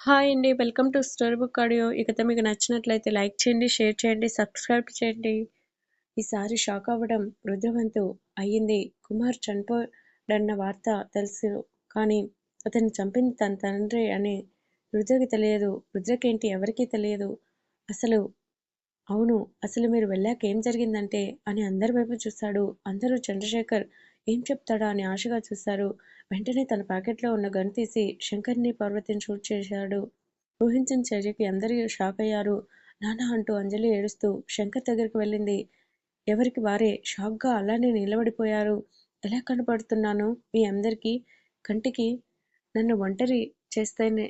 Hi అండి. Welcome to story book audio. ఈ మీకు నచ్చినట్లయితే లైక్ చేయండి, షేర్ చేయండి, సబ్స్క్రైబ్ చేయండి. ఈసారి షాక్ అవ్వడం రుద్రవంతు అయ్యింది. కుమార్ చనిపోడన్న వార్త తెలుసు కానీ అతన్ని చంపింది తన తండ్రి అని రుద్రకి తెలియదు. రుద్రకేంటి ఎవరికీ తెలియదు. అసలు అవును అసలు మీరు వెళ్ళాక ఏం జరిగిందంటే అని అందరి వైపు చూశాడు. అందరూ చంద్రశేఖర్ ఏం చెప్తాడా అని ఆశగా చూశారు. వెంటనే తన ప్యాకెట్లో ఉన్న గన్ తీసి శంకర్ని పార్వతిని షూట్ చేశాడు. ఊహించిన చర్యకి అందరూ షాక్ అయ్యారు. నానా అంటూ అంజలి ఏడుస్తూ శంకర్ దగ్గరికి వెళ్ళింది. ఎవరికి వారే షాక్గా అలానే నిలబడిపోయారు. ఎలా కనపడుతున్నాను మీ అందరికీ? కంటికి నన్ను ఒంటరి చేస్తేనే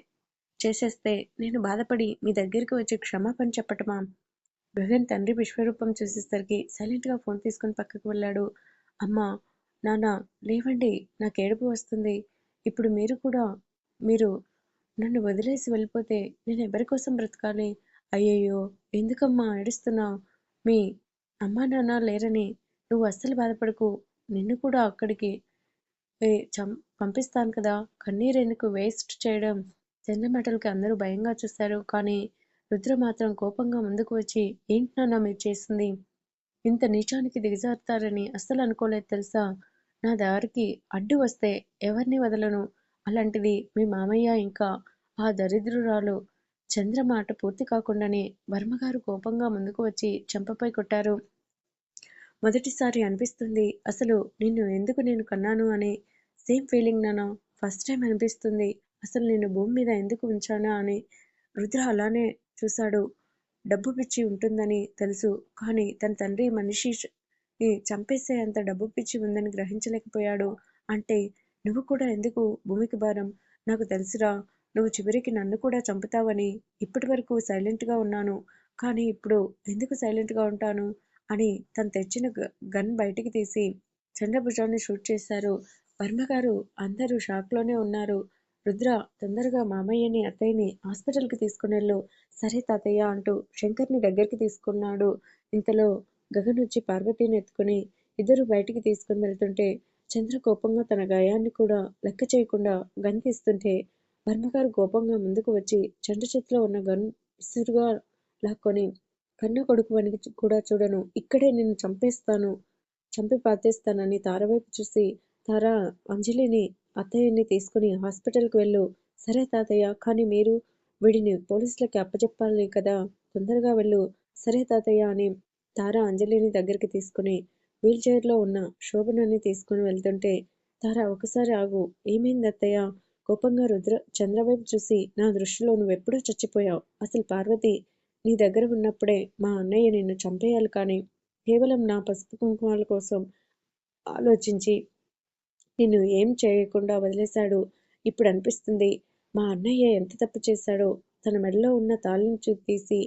చేసేస్తే నేను బాధపడి మీ దగ్గరికి వచ్చి క్షమాపణ చెప్పటమా? గగన్ తండ్రి విశ్వరూపం చూసేసరికి సైలెంట్గా ఫోన్ తీసుకుని పక్కకు వెళ్ళాడు. అమ్మా నాన్నా లేవండి నాకేడుపు వస్తుంది. ఇప్పుడు మీరు కూడా మీరు నన్ను వదిలేసి వెళ్ళిపోతే నేను ఎవరి కోసం బ్రతకాలి? అయ్యయ్యో ఎందుకమ్మా ఏడుస్తున్నావు మీ అమ్మా నాన్న లేరని నువ్వు అస్సలు బాధపడకు. నిన్ను కూడా అక్కడికి చం పంపిస్తాను కదా కన్నీరెందుకు వేస్ట్ చేయడం? చంద్ర మాటలకి అందరూ భయంగా చూశారు. కానీ రుద్ర మాత్రం కోపంగా ముందుకు వచ్చి ఏంటి నాన్న మీరు చేసింది? ఇంత నీచానికి దిగజారుతారని అస్సలు అనుకోలేదు తెలుసా? నా దారికి అడ్డు వస్తే ఎవరిని వదలను. అలాంటిది మీ మామయ్య ఇంకా ఆ దరిద్రురాలు చంద్ర మాట పూర్తి కాకుండానే వర్మగారు కోపంగా ముందుకు వచ్చి చెంపపై కొట్టారు. మొదటిసారి అనిపిస్తుంది అసలు నిన్ను ఎందుకు నేను కన్నాను అని. సేమ్ ఫీలింగ్ నానా ఫస్ట్ టైం అనిపిస్తుంది అసలు నేను భూమి మీద ఎందుకు ఉంచానా అని. రుద్ర అలానే చూశాడు. డబ్బు పిచ్చి ఉంటుందని తెలుసు. కానీ తన తండ్రి మనిషి చంపేసే అంత డబ్బు పిచ్చి ఉందని గ్రహించలేకపోయాడు. అంటే నువ్వు కూడా ఎందుకు భూమికి భారం? నాకు తెలుసురా నువ్వు చివరికి నన్ను కూడా చంపుతావని. ఇప్పటివరకు సైలెంట్గా ఉన్నాను. కానీ ఇప్పుడు ఎందుకు సైలెంట్గా ఉంటాను? అని తను తెచ్చిన గన్ బయటికి తీసి చంద్రభుజాన్ని షూట్ చేశారు. వర్మగారు అందరూ షాక్లోనే ఉన్నారు. రుద్ర తొందరగా మామయ్యని అత్తయ్యని హాస్పిటల్కి తీసుకునెళ్ళు. సరే తాతయ్య అంటూ శంకర్ని దగ్గరికి తీసుకున్నాడు. ఇంతలో గగన్ వచ్చి పార్వతిని ఎత్తుకుని ఇద్దరు బయటికి తీసుకుని వెళ్తుంటే చంద్ర కోపంగా తన గాయాన్ని కూడా లెక్క చేయకుండా గన్ తీస్తుంటే వర్మగారు కోపంగా ముందుకు వచ్చి చంద్ర చేతిలో ఉన్న గన్ విసురుగా లాక్కొని కన్న కొడుకువని కూడా చూడను. ఇక్కడే నిన్ను చంపేస్తాను చంపి పాతేస్తానని తార వైపు చూసి తారా అంజలిని అత్తయ్యని తీసుకుని హాస్పిటల్కి వెళ్ళు. సరే తాతయ్య కానీ మీరు వీడిని పోలీసులకి అప్పచెప్పాలి కదా తొందరగా వెళ్ళు. సరే తాతయ్య అని తార అంజలిని దగ్గరికి తీసుకుని వీల్చైర్లో ఉన్న శోభనని తీసుకుని వెళ్తుంటే తార ఒకసారి ఆగు. ఏమైంది అత్తయ్య? కోపంగా రుద్ర చంద్రవైపు చూసి నా దృష్టిలో నువ్వెప్పుడో చచ్చిపోయావు. అసలు పార్వతి నీ దగ్గర ఉన్నప్పుడే మా అన్నయ్య నిన్ను చంపేయాలి కానీ కేవలం నా పసుపు కుంకుమాల కోసం ఆలోచించి నిన్ను ఏం చేయకుండా వదిలేశాడు. ఇప్పుడు అనిపిస్తుంది మా అన్నయ్య ఎంత తప్పు చేశాడో. తన మెడలో ఉన్న తాళిని తీసి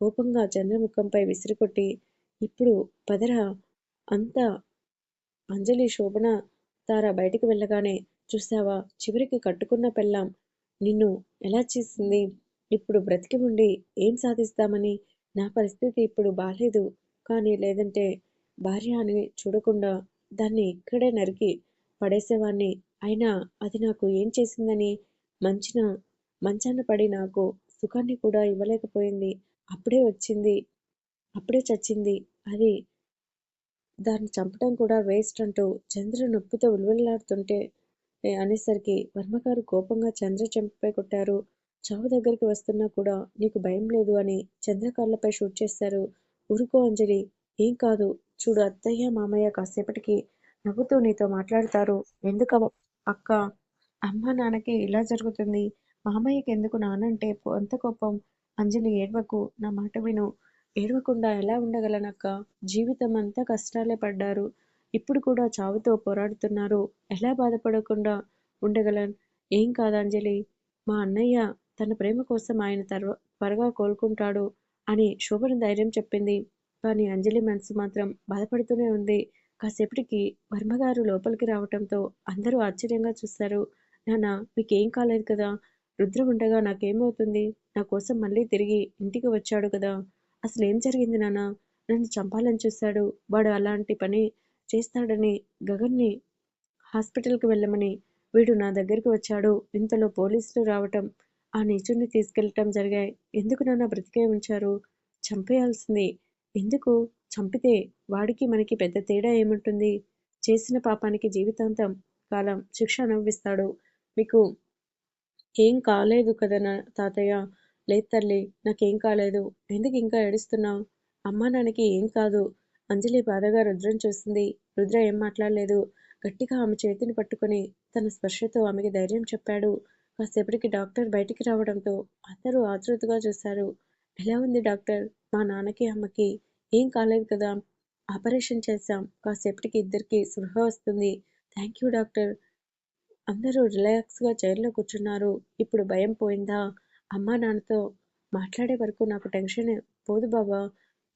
కోపంగా చంద్రముఖంపై విసిరికొట్టి ఇప్పుడు పదరా అంతా అంజలి శోభన తార బయటికి వెళ్ళగానే చూశావా చివరికి కట్టుకున్న పెళ్ళాం నిన్ను ఎలా చేసింది? ఇప్పుడు బ్రతికి ఉండి ఏం సాధిస్తామని? నా పరిస్థితి ఇప్పుడు బాలేదు కానీ లేదంటే భార్య అని చూడకుండా దాన్ని ఇక్కడే నరికి పడేసేవాణ్ణి. అయినా అది నాకు ఏం చేసిందని మంచిన మంచాన పడి నాకు సుఖాన్ని కూడా ఇవ్వలేకపోయింది. అప్పుడే వచ్చింది అప్పుడే చచ్చింది. అది దాన్ని చంపటం కూడా వేస్ట్ అంటూ చంద్ర నొప్పితో విలవిల్లాడుతుంటే అనేసరికి వర్మగారు కోపంగా చంద్ర చెంపపై కొట్టారు. చావు దగ్గరికి వస్తున్నా కూడా నీకు భయం లేదు అని చంద్రకాళ్ళపై షూట్ చేశారు. ఊరుకో అంజలి ఏం కాదు. చూడు అత్తయ్య మామయ్య కాసేపటికి నవ్వుతూ నీతో మాట్లాడతారు. ఎందుకు అక్క అమ్మ నాన్నకి ఇలా జరుగుతుంది. మామయ్యకి ఎందుకు నానంటే అంత కోపం? అంజలి ఏడ్వకు. నా మాట విను. ఏడవకుండా ఎలా ఉండగలనక్కా? జీవితం అంతా కష్టాలే పడ్డారు. ఇప్పుడు కూడా చావుతో పోరాడుతున్నారు. ఎలా బాధపడకుండా ఉండగలను? ఏం కాదు అంజలి. మా అన్నయ్య తన ప్రేమ కోసం ఆయన త్వరగా కోలుకుంటాడు అని శోభన ధైర్యం చెప్పింది. కానీ అంజలి మనసు మాత్రం బాధపడుతూనే ఉంది. కాసేపటికి వర్మగారు లోపలికి రావటంతో అందరూ ఆశ్చర్యంగా చూశారు. నాన్నా మీకేం కాలేదు కదా? రుద్ర ఉండగా నాకేమవుతుంది? నా కోసం మళ్ళీ తిరిగి ఇంటికి వచ్చాడు కదా? అసలు ఏం జరిగింది నాన్న? నన్ను చంపాలని చూశాడు. వాడు అలాంటి పని చేస్తాడని గగన్ని హాస్పిటల్కి వెళ్ళమని వీడు నా దగ్గరికి వచ్చాడు. ఇంతలో పోలీసులు రావటం ఆ నీచుడిని తీసుకెళ్ళటం జరిగాయి. ఎందుకు నాన్న బ్రతికే ఉంచారు? చంపేయాల్సింది. ఎందుకు? చంపితే వాడికి మనకి పెద్ద తేడా ఏముంటుంది? చేసిన పాపానికి జీవితాంతం కాలం శిక్ష అనుభవిస్తాడు. మీకు ఏం కాలేదు కదా నా తాతయ్య? లేదు తల్లి నాకేం కాలేదు. ఎందుకు ఇంకా ఏడుస్తున్నావు? అమ్మా నాన్నకి ఏం కాదు. అంజలి బాధగా రుద్రం చూసింది. రుద్ర ఏం మాట్లాడలేదు. గట్టిగా ఆమె చేతిని పట్టుకొని తన స్పర్శతో ఆమెకి ధైర్యం చెప్పాడు. కాసేపటికి డాక్టర్ బయటికి రావడంతో అందరూ ఆతృతగా చూశారు. ఎలా ఉంది డాక్టర్? మా నాన్నకి అమ్మకి ఏం కాలేదు కదా? ఆపరేషన్ చేశాం. కాసేపటికి ఇద్దరికి స్పృహ వస్తుంది. Thank you doctor. అందరూ రిలాక్స్గా చైర్లో కూర్చున్నారు. ఇప్పుడు భయం పోయిందా? అమ్మా నాన్నతో మాట్లాడే వరకు నాకు టెన్షన్. పోదు బాబా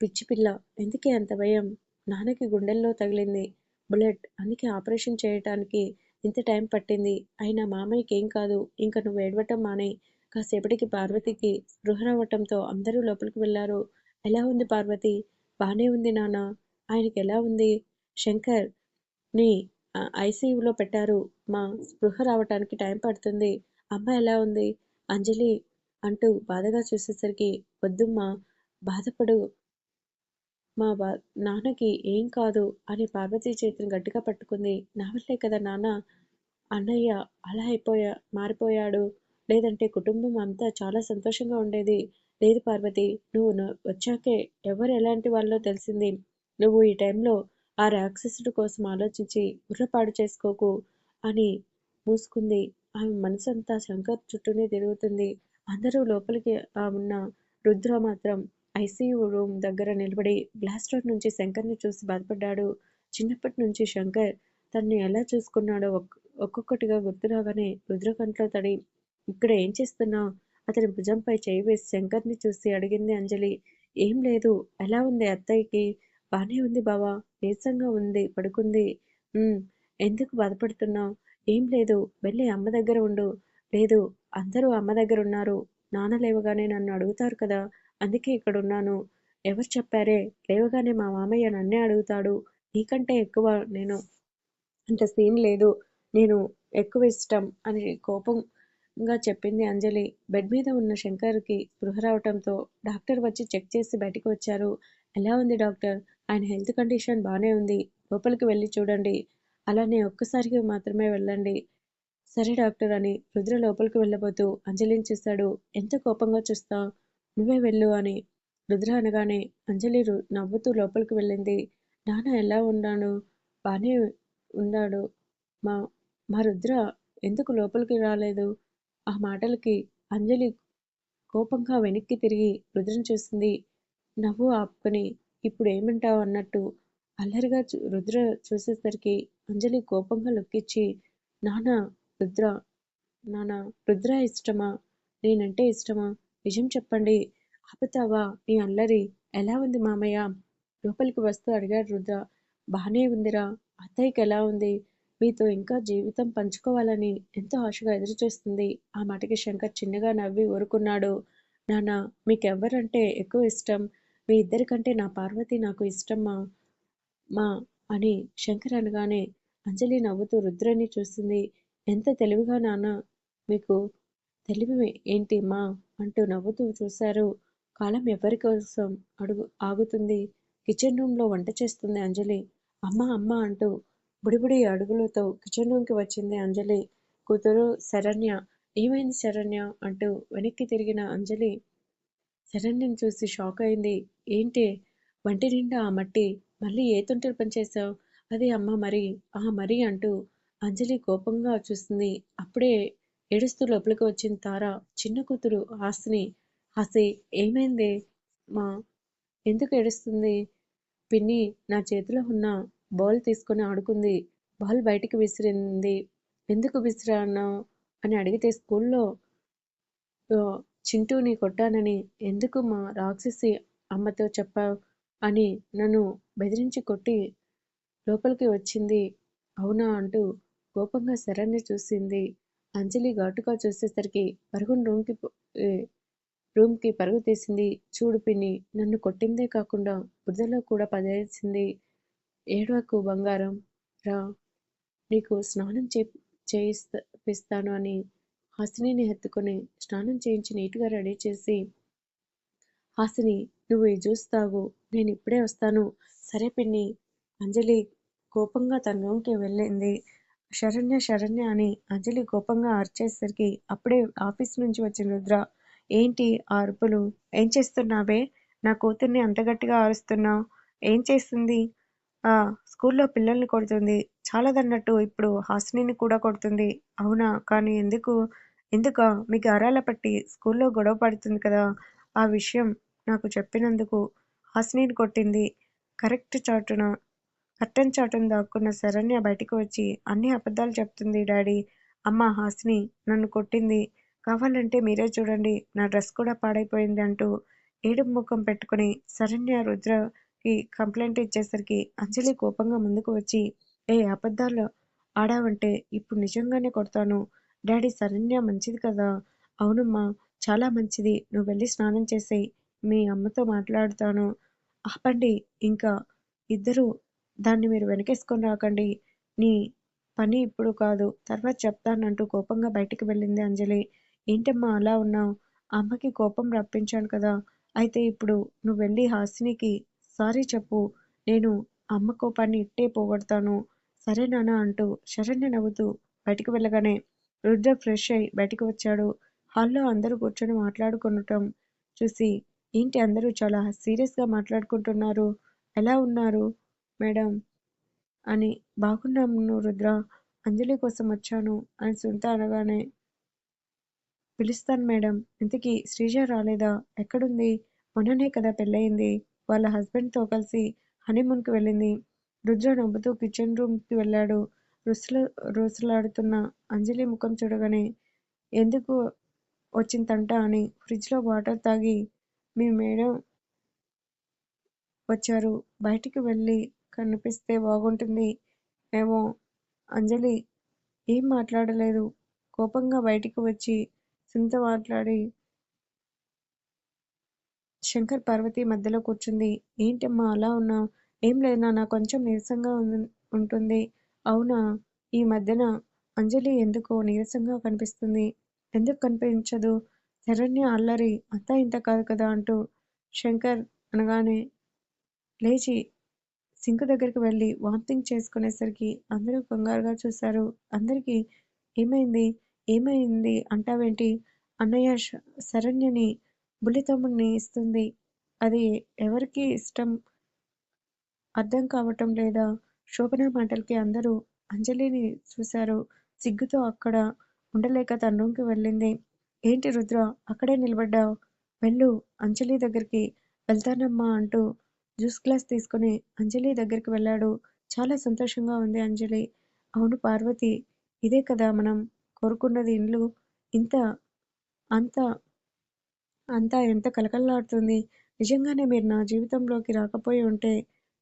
పిచ్చి పిల్ల ఎందుకే అంత భయం? నాన్నకి గుండెల్లో తగిలింది. బుల్లెట్ అందుకే ఆపరేషన్ చేయటానికి ఇంత టైం పట్టింది. అయినా మామయ్యకి ఏం కాదు ఇంకా నువ్వు ఏడవటం మానే. కాసేపటికి పార్వతికి స్పృహ రావటంతో అందరూ లోపలికి వెళ్ళారు. ఎలా ఉంది పార్వతి? బానే ఉంది నాన్న. ఆయనకి ఎలా ఉంది? శంకర్ని ఐసీయూలో పెట్టారు. మా స్పృహ రావటానికి టైం పడుతుంది. అమ్మ ఎలా ఉంది? అంజలి అంటూ బాధగా చూసేసరికి వద్దుమ్మా బాధపడు. మా బా నాన్నకి ఏం కాదు అని పార్వతీ చేతిని గట్టిగా పట్టుకుంది. నా వల్లే కదా నాన్న అన్నయ్య అలా అయిపోయా మారిపోయాడు. లేదంటే కుటుంబం అంతా చాలా సంతోషంగా ఉండేది. లేదు పార్వతి నువ్వు వచ్చాకే ఎవరు ఎలాంటి వాళ్ళో తెలిసింది. నువ్వు ఈ టైంలో ఆ రాక్షసుడి కోసం ఆలోచించి బుర్రపాడు చేసుకోకు అని మూసుకుంది. ఆమె మనసంతా శంకర్ చుట్టూనే తిరుగుతుంది. అందరూ లోపలికి ఉన్న రుద్ర మాత్రం ఐసీయూ రూమ్ దగ్గర నిలబడి బ్లాస్టర్ నుంచి శంకర్ని చూసి బాధపడ్డాడు. చిన్నప్పటి నుంచి శంకర్ తన్ని ఎలా చూసుకున్నాడో ఒక్కొక్కటిగా గుర్తురాగానే రుద్ర కంట్లో తడి ఇక్కడ ఏం చేస్తున్నావు అతని భుజంపై చేయి వేసి శంకర్ని చూసి అడిగింది అంజలి. ఏం లేదు. ఎలా ఉంది అత్తయ్యకి? బానే ఉంది బావా. నీరసంగా ఉంది పడుకుంది. ఎందుకు బాధపడుతున్నావు? ఏం లేదు. వెళ్ళి అమ్మ దగ్గర ఉండు. లేదు అందరూ అమ్మ దగ్గర ఉన్నారు నాన్న లేవగానే నన్ను అడుగుతారు కదా అందుకే ఇక్కడ ఉన్నాను ఎవరు చెప్పారే? లేవగానే మా మామయ్య నన్నే అడుగుతాడు. నీకంటే ఎక్కువ నేను అంత సీన్ లేదు. నేను ఎక్కువ ఇష్టం అని కోపంగా చెప్పింది అంజలి. బెడ్ మీద ఉన్న శంకర్కి స్పృహ రావటంతో డాక్టర్ వచ్చి చెక్ చేసి బయటికి వచ్చారు. ఎలా ఉంది డాక్టర్? ఆయన హెల్త్ కండిషన్ బాగానే ఉంది. లోపలికి వెళ్ళి చూడండి. అలానే ఒక్కసారికి మాత్రమే వెళ్ళండి. సరే డాక్టర్ అని రుద్ర లోపలికి వెళ్ళబోతూ అంజలిని చూశాడు ఎంత కోపంగా చూస్తా? నువ్వే వెళ్ళు అని రుద్ర అనగానే అంజలి నవ్వుతూ లోపలికి వెళ్ళింది. నాన్న ఎలా ఉన్నాను బాగానే ఉన్నాడు. మా మా రుద్ర ఎందుకు లోపలికి రాలేదు? ఆ మాటలకి అంజలి కోపంగా వెనక్కి తిరిగి రుద్రను చూసింది. నవ్వు ఆపుకొని ఇప్పుడు ఏమంటావు అన్నట్టు అల్లరిగా చూ- రుద్ర చూసేసరికి అంజలి కోపంగా లొక్కిచ్చి నాన్న రుద్ర. నాన్న రుద్ర ఇష్టమా? నేనంటే ఇష్టమా? నిజం చెప్పండి. ఆపుతావా? నీ అల్లరి ఎలా ఉంది మామయ్య? లోపలికి వస్తూ అడిగాడు రుద్ర. బానే ఉందిరా. అత్తయ్యకి ఎలా ఉంది? మీతో ఇంకా జీవితం పంచుకోవాలని ఎంతో ఆశగా ఎదురుచూస్తుంది. ఆ మాటకి శంకర్ చిన్నగా నవ్వి ఊరుకున్నాడు. నాన్న మీకెవ్వరంటే ఎక్కువ ఇష్టం? మీ ఇద్దరికంటే నా పార్వతి నాకు ఇష్టమ్మా మా అని శంకర్ అనగానే అంజలి నవ్వుతూ రుద్రని చూసింది ఎంత తెలివిగా నాన్న మీకు తెలివి ఏంటి మా అంటూ నవ్వుతూ చూశారు. కాలం ఎవరి కోసం అడుగు ఆగుతుంది? కిచెన్ రూమ్లో వంట చేస్తుంది అంజలి. అమ్మ అమ్మ అంటూ బుడిబుడి అడుగులతో కిచెన్ రూమ్కి వచ్చింది అంజలి. కూతురు శరణ్య. ఏమైంది శరణ్య? అంటూ వెనక్కి తిరిగిన అంజలి. శరణ్యని చూసి షాక్ అయింది. ఏంటి? వంటి నిండా ఆ మట్టి మళ్ళీ ఏ తొంటరి పని అది అమ్మ మరి ఆ మరి అంటూ అంజలి కోపంగా చూస్తుంది. అప్పుడే ఏడుస్తూ లోపలికి వచ్చిన తార చిన్న కూతురు హాసిని హాసి ఏమైంది? మా ఎందుకు ఏడుస్తుంది? పిన్ని నా చేతిలో ఉన్న బాల్ తీసుకొని ఆడుకుంది. బాల్ బయటికి విసిరింది. ఎందుకు విసిరాను అని అడిగితే స్కూల్లో చింటూని కొట్టానని ఎందుకు మా రాక్షసి అమ్మతో చెప్పావు? అని నన్ను బెదిరించి కొట్టి లోపలికి వచ్చింది. అవునా అంటూ కోపంగా శరణ్య చూసింది. అంజలి ఘాటుగా చూసేసరికి పరుగును రూమ్కి రూమ్కి పరుగు తీసింది. చూడు పిన్ని నన్ను కొట్టిందే కాకుండా బురదలో కూడా పదేసింది ఏడవకు బంగారం. రా నీకు స్నానం చే చేయిస్తాను అని హాసినిని హత్తుకొని స్నానం చేయించి నీట్గా రెడీ చేసి హాసిని నువ్వు ఈ జ్యూస్ తాగు నేను ఇప్పుడే వస్తాను. సరే పిన్ని అంజలి కోపంగా తన రూమ్కి వెళ్ళింది. శరణ్య శరణ్య అని అంజలి కోపంగా అరిచేసరికి అప్పుడే ఆఫీస్ నుంచి వచ్చిన రుద్ర ఏంటి ఆ అరుపులు? ఏం చేస్తున్నావే? నా కూతుర్ని అంత గట్టిగా అరుస్తున్నావు. ఏం చేస్తుంది? ఆ స్కూల్లో పిల్లల్ని కొడుతుంది. చాలదన్నట్టు ఇప్పుడు హాసినిని కూడా కొడుతుంది. అవునా? కానీ ఎందుకు? ఎందుక? మీకు అరాల పట్టి స్కూల్లో గొడవ పడుతుంది కదా. ఆ విషయం నాకు చెప్పినందుకు హాసినిని కొట్టింది. కరెక్ట్ చాటున అట్టం చాటున దాక్కున్న శరణ్య బయటకు వచ్చి అన్ని అబద్ధాలు చెప్తుంది డాడీ. అమ్మ హాసిని నన్ను కొట్టింది. కావాలంటే మీరే చూడండి. నా డ్రెస్ కూడా పాడైపోయింది అంటూ ఏడుపు ముఖం పెట్టుకుని శరణ్య రుద్రకి కంప్లైంట్ ఇచ్చేసరికి అంజలి కోపంగా ముందుకు వచ్చి ఏ అబద్ధాలు ఆడావంటే ఇప్పుడు నిజంగానే కొడతాను. డాడీ శరణ్య మంచిది కదా. అవునమ్మా చాలా మంచిది. నువ్వు వెళ్ళి స్నానం చేసేయి. మీ అమ్మతో మాట్లాడుతాను. ఆపండి. ఇంకా ఇద్దరు దాన్ని మీరు వెనకేసుకొని రాకండి. నీ పని ఇప్పుడు కాదు. తర్వాత చెప్తానంటూ కోపంగా బయటికి వెళ్ళింది అంజలి. ఏంటమ్మా అలా ఉన్నావు? అమ్మకి కోపం రప్పించాను కదా. అయితే ఇప్పుడు నువ్వు వెళ్ళి హాసినికి సారీ చెప్పు. నేను అమ్మ కోపాన్ని ఇట్టే పోగొడతాను. సరే నాన్న అంటూ శరణ్య నవ్వుతూ బయటికి వెళ్ళగానే రుద్ర ఫ్రెష్ అయి బయటికి వచ్చాడు. హాల్లో అందరూ కూర్చొని మాట్లాడుకుండటం చూసి ఏంటి అందరూ చాలా సీరియస్గా మాట్లాడుకుంటున్నారు? ఎలా ఉన్నారు? మేడం. అని. బాగున్నాను రుద్ర. అంజలి కోసం వచ్చాను అని సునీత అనగానే పిలుస్తాను మేడం. ఇంతకీ శ్రీజ రాలేదా? ఎక్కడుంది? మొన్ననే కదా పెళ్ళయింది. వాళ్ళ హస్బెండ్తో కలిసి హనీమూన్కి వెళ్ళింది. రుద్ర నవ్వుతూ కిచెన్ రూమ్కి వెళ్ళాడు. రుసలు రుసలాడుతున్న అంజలి ముఖం చూడగానే ఎందుకు వచ్చిందంట అని ఫ్రిడ్జ్లో వాటర్ తాగి మీ మేడం వచ్చారు. బయటికి వెళ్ళి కనిపిస్తే బాగుంటుంది. ఏమో. అంజలి ఏం మాట్లాడలేదు. కోపంగా బయటికి వచ్చి సింత మాట్లాడి శంకర్ పార్వతి మధ్యలో కూర్చుంది. ఏంటమ్మా అలా ఉన్నావు ఏం లేదు నాన్న కొంచెం నీరసంగా ఉంటుంది. అవునా? ఈ మధ్యన అంజలి ఎందుకో నీరసంగా కనిపిస్తుంది. ఎందుకు కనిపించదు? శరణ్య అల్లరి అంతా ఇంత కాదు కదా అంటూ శంకర్ అనగానే లేచి సింక్ దగ్గరికి వెళ్ళి వామిటింగ్ చేసుకునేసరికి అందరూ కంగారుగా చూశారు. అందరికీ ఏమైంది? ఏమైంది? అంటావేంటి? అన్నయ్య శరణ్యని బుల్లితమ్ముడిని ఇస్తుంది. అది ఎవరికి ఇష్టం? అర్థం కావటం లేదా? శోభన మాటలకి అందరూ అంజలిని చూశారు. సిగ్గుతో అక్కడ ఉండలేక తన రూమ్కి వెళ్ళింది. ఏంటి రుద్ర? అక్కడే నిలబడ్డావు. వెళ్ళు అంజలి దగ్గరికి వెళ్తానమ్మా అంటూ జ్యూస్ గ్లాస్ తీసుకుని అంజలి దగ్గరికి వెళ్ళాడు. చాలా సంతోషంగా ఉంది అంజలి. అవును పార్వతి ఇదే కదా మనం కోరుకున్నది ఇండ్లు. ఇంత అంత అంతా ఎంత కలకల్లాడుతుంది నిజంగానే మీరు నా జీవితంలోకి రాకపోయి ఉంటే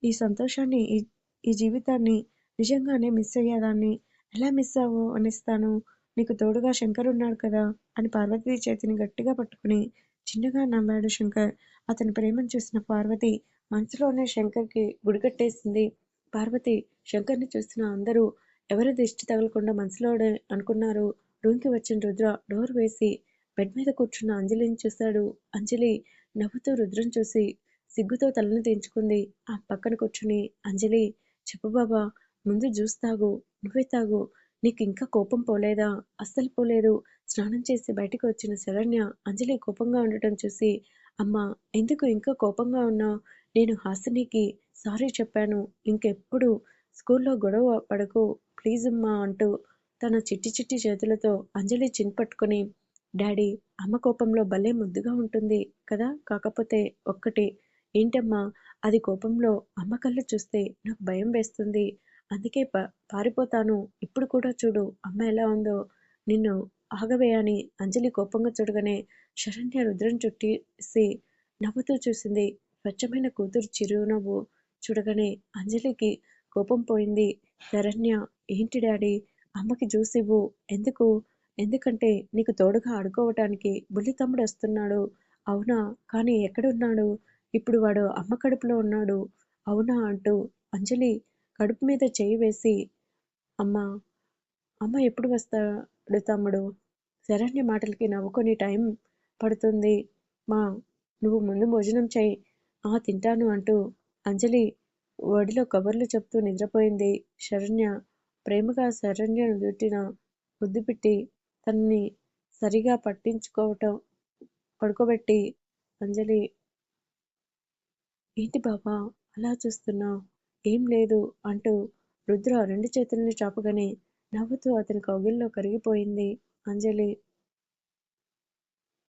ఈ సంతోషాన్ని ఈ ఈ జీవితాన్ని నిజంగానే మిస్ అయ్యేదాన్ని. ఎలా మిస్ అవ్వు అనిస్తాను. నీకు తోడుగా శంకర్ ఉన్నాడు కదా అని పార్వతి చేతిని గట్టిగా పట్టుకుని చిన్నగా నవ్వాడు శంకర్. అతని ప్రేమను చూసిన పార్వతి మనసులోనే శంకర్కి గుడికట్టేసింది పార్వతి శంకర్ని చూసిన అందరూ ఎవరి దిష్టి తగలకుండా మనసులోనే అనుకున్నారు. రూమ్కి వచ్చిన రుద్ర డోర్ వేసి బెడ్ మీద కూర్చున్న అంజలిని చూశాడు. అంజలి నవ్వుతూ రుద్రం చూసి సిగ్గుతో తలను తెంచుకుంది ఆ పక్కన కూర్చుని అంజలి చెప్పు బాబా ముందు జ్యూస్ తాగు నువ్వే తాగు నీకు ఇంకా కోపం పోలేదా? అస్సలు పోలేదు. స్నానం చేసి బయటకు వచ్చిన శరణ్య అంజలి కోపంగా ఉండటం చూసి అమ్మా ఎందుకు ఇంకా కోపంగా ఉన్నావు? నేను హాసినికి సారీ చెప్పాను. ఇంకెప్పుడు స్కూల్లో గొడవ పడకు ప్లీజ్ అమ్మా అంటూ తన చిట్టి చిట్టి చేతులతో అంజలి చిన్పట్టుకుని డాడీ అమ్మ కోపంలో భలే ముద్దుగా ఉంటుంది కదా? కాకపోతే ఒక్కటి ఏంటమ్మా అది కోపంలో అమ్మ కళ్ళు చూస్తే నాకు భయం వేస్తుంది. అందుకే ప పారిపోతాను. ఇప్పుడు కూడా చూడు అమ్మ ఎలా ఉందో. నిన్ను ఆగవే అని అంజలి కోపంగా చూడగానే శరణ్య రుద్రం చుట్టేసి నవ్వుతూ చూసింది. స్వచ్ఛమైన కూతురు చిరునవ్వు చూడగానే అంజలికి కోపం పోయింది. శరణ్య ఏంటి డాడీ? అమ్మకి జ్యూస్ ఇవ్వు. ఎందుకు? ఎందుకంటే నీకు తోడుగా ఆడుకోవటానికి బుల్లి తమ్ముడు వస్తున్నాడు. అవునా? కానీ ఎక్కడున్నాడు? ఇప్పుడు వాడు అమ్మ కడుపులో ఉన్నాడు. అవునా? అంటూ అంజలి కడుపు మీద చేయి వేసి అమ్మ అమ్మ ఎప్పుడు వస్తాడు తమ్ముడు? శరణ్య మాటలకి నవ్వుకొని టైం పడుతుంది. మా నువ్వు ముందు భోజనం చేయి. ఆ తింటాను అంటూ అంజలి ఒడిలో కబుర్లు చెప్తూ నిద్రపోయింది. శరణ్య ప్రేమగా శరణ్యను దుట్టిన ముద్దు పెట్టి తనని సరిగా పట్టించుకోవటం పడుకోబెట్టి అంజలి ఏంటి బాబా అలా చూస్తున్నావు? ఏం లేదు అంటూ రుద్ర రెండు చేతుల్ని చాపగానే నవ్వుతూ అతని కౌగిల్లో కరిగిపోయింది. అంజలి